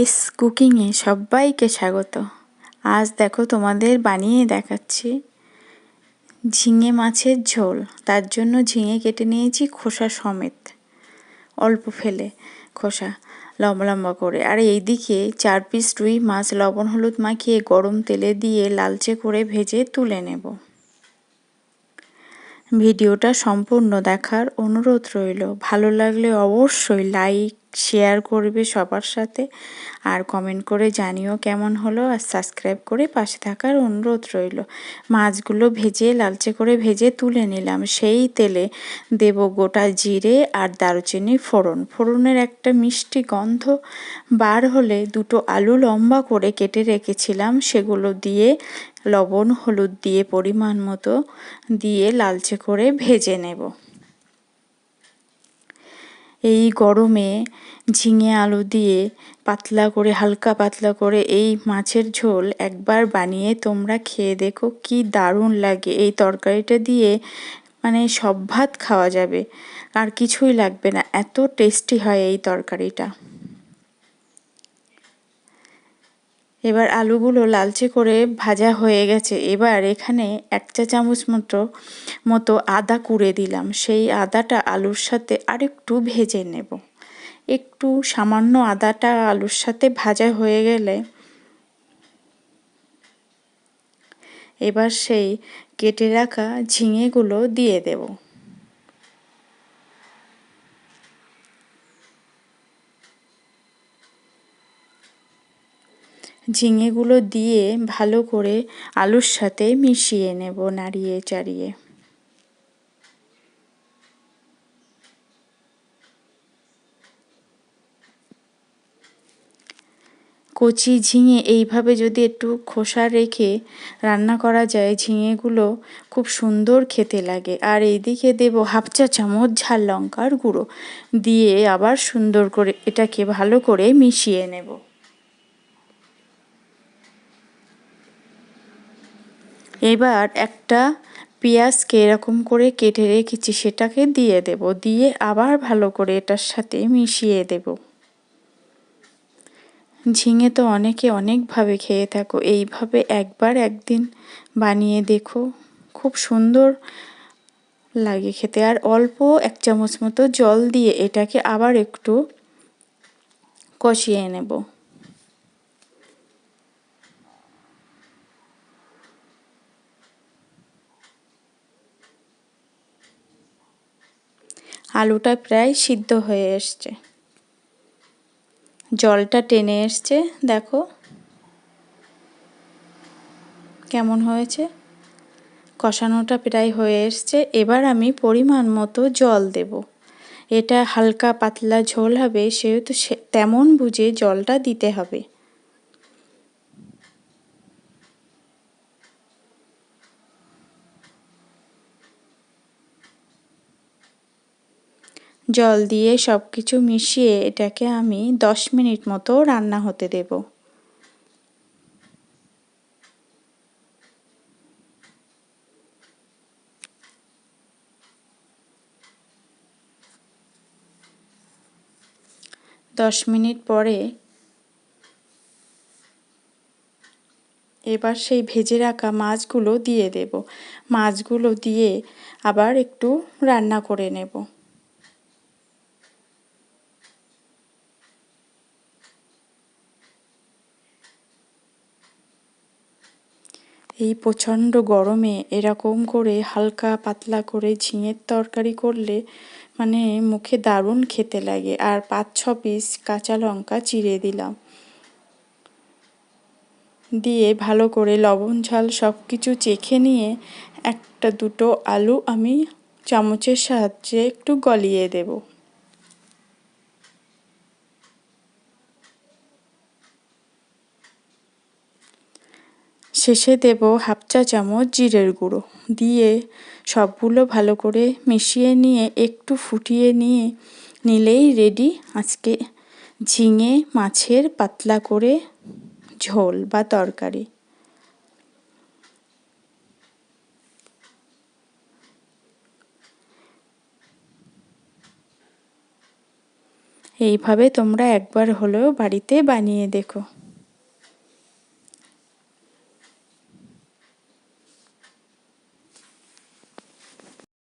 S কুকিংয়ে সবাইকে স্বাগত। আজ দেখো তোমাদের বানিয়ে দেখাচ্ছি ঝিঙে মাছের ঝোল। তার জন্য ঝিঙে কেটে নিয়েছি খোসা সমেত। অল্প ফেলে খোসা লম্বা লম্বা করে। আর এইদিকে চার পিস রুই মাছ, লবণ হলুদ মাখিয়ে গরম তেলে দিয়ে লালচে করে ভেজে তুলে নেব। ভিডিওটা সম্পূর্ণ দেখার অনুরোধ রইল। ভালো লাগলে অবশ্যই লাইক, শেয়ার করবে সবার সাথে আর কমেন্ট করে জানিও কেমন হলো আর সাবস্ক্রাইব করে পাশে থাকার অনুরোধ রইল। মাছগুলো ভেজে, লালচে করে ভেজে তুলে নিলাম। সেই তেলে দেব গোটা জিরে আর দারুচিনি ফোড়ন। ফোড়নের একটা মিষ্টি গন্ধ বার হলে দুটো আলু লম্বা করে কেটে রেখেছিলাম। সেগুলো দিয়ে লবণ, হলুদ দিয়ে পরিমাণ মতো দিয়ে লালচে করে ভেজে নেব। এই গরমে ঝিঙে আলু দিয়ে পাতলা করে, হালকা পাতলা করে এই মাছের ঝোল একবার বানিয়ে তোমরা খেয়ে দেখো কি দারুণ লাগে। এই তরকারিটা দিয়ে মানে সব ভাত খাওয়া যাবে, আর কিছুই লাগবে না। এত টেস্টি হয় এই তরকারিটা। এবার আলুগুলো লালচে করে ভাজা হয়ে গেছে। এবার এখানে এক চা চামচ মতো মতো আদা কুড়ে দিলাম। সেই আদাটা আলুর সাথে আরেকটু ভেজে নেব। একটু সামান্য আদাটা আলুর সাথে ভাজা হয়ে গেলে এবার সেই কেটে রাখা ঝিঙেগুলো দিয়ে দেবো। ঝিঙেগুলো দিয়ে ভালো করে আলুর সাথে মিশিয়ে নেব নাড়িয়ে চাড়িয়ে। কচি ঝিঙে এইভাবে যদি একটু খোসা রেখে রান্না করা যায়, ঝিঙেগুলো খুব সুন্দর খেতে লাগে। আর এইদিকে দেব হাফ চা চামচ ঝাল লঙ্কার গুঁড়ো দিয়ে আবার সুন্দর করে এটাকে ভালো করে মিশিয়ে নেব। এবার একটা পেঁয়াজকে এরকম করে কেটে রেখেছি, সেটাকে দিয়ে দেব। দিয়ে আবার ভালো করে এটার সাথে মিশিয়ে দেব। ঝিঙে তো অনেকে অনেকভাবে খেয়ে থাকো, এইভাবে একবার একদিন বানিয়ে দেখো। খুব সুন্দর লাগে খেতে। আর অল্প এক চামচ মতো জল দিয়ে এটাকে আবার একটু কষিয়ে নেব। আলুটা প্রায় সিদ্ধ হয়ে এসছে। জলটা টেনে এসছে, দেখো। কেমন হয়েছে? কষানোটা প্রায় হয়ে এসছে। এবার আমি পরিমাণ মতো জল দেব। এটা হালকা পাতলা ঝোল হবে, সেহেতু সে তেমন বুঝে জলটা দিতে হবে। জল দিয়ে সব কিছু মিশিয়ে এটাকে আমি দশ মিনিট মতো রান্না হতে দেব। দশ মিনিট পরে এবার সেই ভেজে রাখা মাছগুলো দিয়ে দেব। মাছগুলো দিয়ে আবার একটু রান্না করে নেব। এই প্রচণ্ড গরমে এরকম করে হালকা পাতলা করে ঝিঙের তরকারি করলে মানে মুখে দারুণ খেতে লাগে। আর পাঁচ, ছ পিস কাঁচা লঙ্কা চিড়ে দিলাম। দিয়ে ভালো করে লবণ, ঝাল সব কিছু চেখে নিয়ে একটা দুটো আলু আমি চামচের সাহায্যে একটু গলিয়ে দেবো। শেষে দেব হাফ চা চামচ জিরের গুঁড়ো। দিয়ে সবগুলো ভালো করে মিশিয়ে নিয়ে, একটু ফুটিয়ে নিয়ে নিলেই রেডি আজকে ঝিঙে মাছের পাতলা করে ঝোল বা তরকারি। এইভাবে তোমরা একবার হলেও বাড়িতে বানিয়ে দেখো।